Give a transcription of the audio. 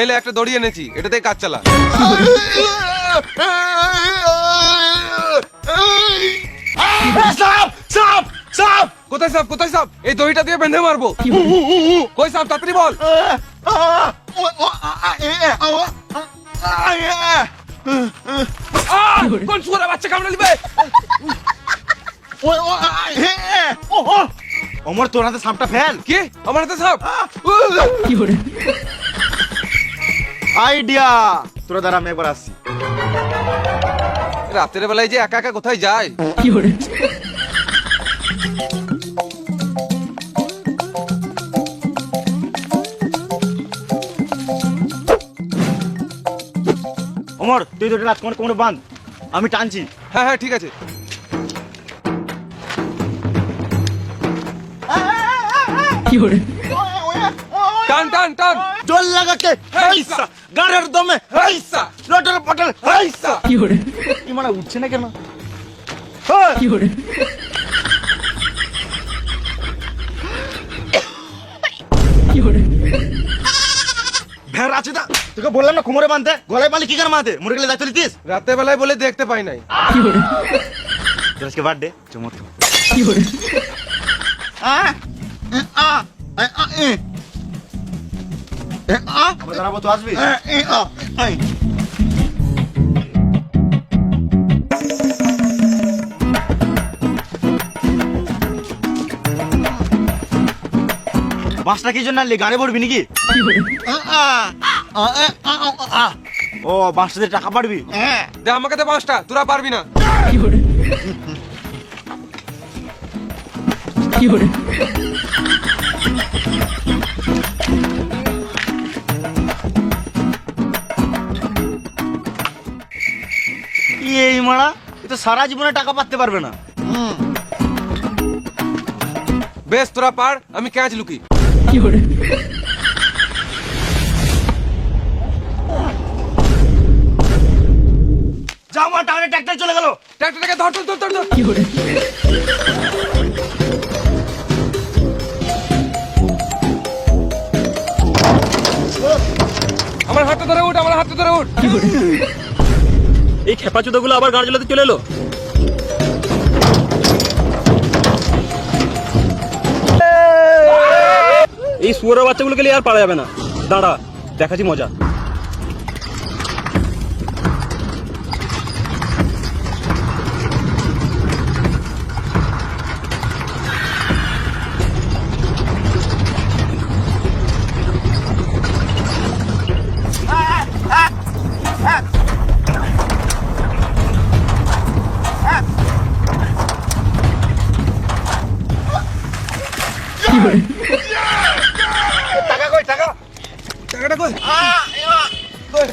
এলে একটা দড়ি এনেছি এটাতেই কাজ চালা। সাপ সাপ সাপ। কোথায় সাপ কোথায় সাপ? এই দড়িটা দিয়ে বেঁধে মারবো। কই সাপ তাড়াতাড়ি বল। আহ! কোন শুয়ারের বাচ্চা কামড়ে নিবে অমর তোর হাতে সাপটা ফেল। কি? আমার হাতে সাপ? আইডিয়া। তোরা দ্বারা আমি একবার আসছি। রাতের বেলায় যে একা একা কোথায় যায়? অমর তুই দুটো রাত কোমরে কোমরে বাঁধ। আমি টানছি। হ্যাঁ হ্যাঁ ঠিক আছে। টান টান টান। জল লাগাকে হাইসা। গাড়ের দমে হাইসা। লটর পটল হাইসা। কি মানে উঠছে না কেন? হ্যাঁ। ভেড় আছে দা তোকে বললাম না কোমরে বাঁধতে? গলায় বাঁধলে কি করে বাঁধে মরে গেলে দায়িত্ব নিতিস রাতের বেলায় বলে দেখতে পাই নাই। তোর আজকে বার্থডে চমৎ তো আসবি বাসটা কি জন্য আনলি? গাড়ি পড়বি নাকি? ও বাসটাতে টাকা পাড়বি? দে আমাকে দে পাঁচটা তোরা পারবি না। এই মারা এ তো সারা জীবনে টাকা পাতে পারবে না। বেশ তোরা পার আমি ক্যাচ লুকি। টাকা ট্রাক্টর চলে গেল। ট্রাক্টরটাকে ধর ধর ধর। আমার হাতটা ধরে উঠ আমার হাতে ধরে উঠ। এই খেপা গুলো আবার গাড়ি জ্বালাতে চলে এলো? এই শুয়ারের বাচ্চাগুলোকে নিয়ে আর পারা যাবে না। দাঁড়া দেখাছি মজা। টাকা কই টাকা? টাকাটা কই? কই?